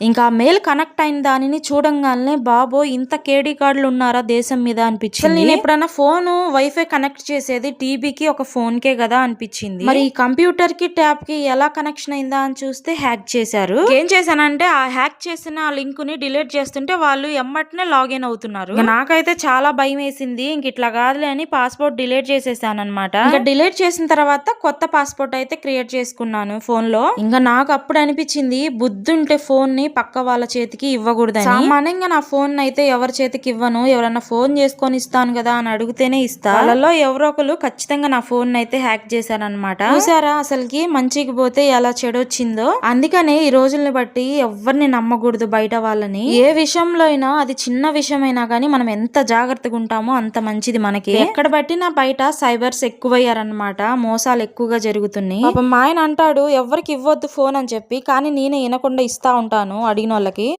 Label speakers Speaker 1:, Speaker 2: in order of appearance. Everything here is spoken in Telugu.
Speaker 1: ఇంకా మెయిల్ కనెక్ట్ అయిన దానిని చూడంగానే బాబో ఇంత కేడీ కార్డులు ఉన్నారా దేశం మీద? అనిపించింది. నేను ఎప్పుడైనా ఫోన్ వైఫై కనెక్ట్ చేసేది టీవీకి ఒక ఫోన్ కే కదా అనిపించింది. మరి ఈ కంప్యూటర్కి ట్యాబ్కి ఎలా కనెక్షన్ అయిందా అని చూస్తే హ్యాక్ చేశారు. ఏం చేశానంటే ఆ హ్యాక్ చేసిన లింక్ని డిలీట్ చేస్తుంటే వాళ్ళు ఎమ్మటనే లాగిన్ అవుతున్నారు. నాకైతే చాలా భయం వేసింది. ఇంక ఇట్లా కాదులే అని పాస్పోర్ట్ డిలీట్ చేసేసాను అనమాట ఇంకా డిలీట్ చేసిన తర్వాత కొత్త పాస్పోర్ట్ అయితే క్రియేట్ చేసుకున్నాను ఫోన్లో ఇంకా నాకు అప్పుడు అనిపించింది బుద్ధుంటే ఫోన్ని పక్క వాళ్ళ చేతికి ఇవ్వకూడదని. సామాన్యంగా నా ఫోన్ అయితే ఎవరి చేతికి ఇవ్వను ఎవరన్నా ఫోన్ చేసుకొని ఇస్తాను కదా అని అడిగితేనే ఇస్తా. వాళ్ళలో ఎవరో ఒకరు ఖచ్చితంగా నా ఫోన్ అయితే హ్యాక్ చేశారనమాట చూసారా అసలుకి మంచికి పోతే ఎలా చెడు వచ్చిందో అందుకనే ఈ రోజుల్ని బట్టి ఎవరిని నమ్మకూడదు బయట వాళ్ళని. ఏ విషయంలో అయినా అది చిన్న విషయమైనా కానీ మనం ఎంత జాగ్రత్తగా ఉంటామో అంత మంచిది మనకి. ఎక్కడ బట్టినా బయట సైబర్స్ ఎక్కువయ్యారనమాట మోసాలు ఎక్కువగా జరుగుతున్నాయి. మా ఆయన అంటాడు ఎవరికి ఇవ్వద్దు ఫోన్ అని చెప్పి కానీ నేనే వినకుండా ఇస్తా ఉంటాను. అడిగిన వాళ్ళకి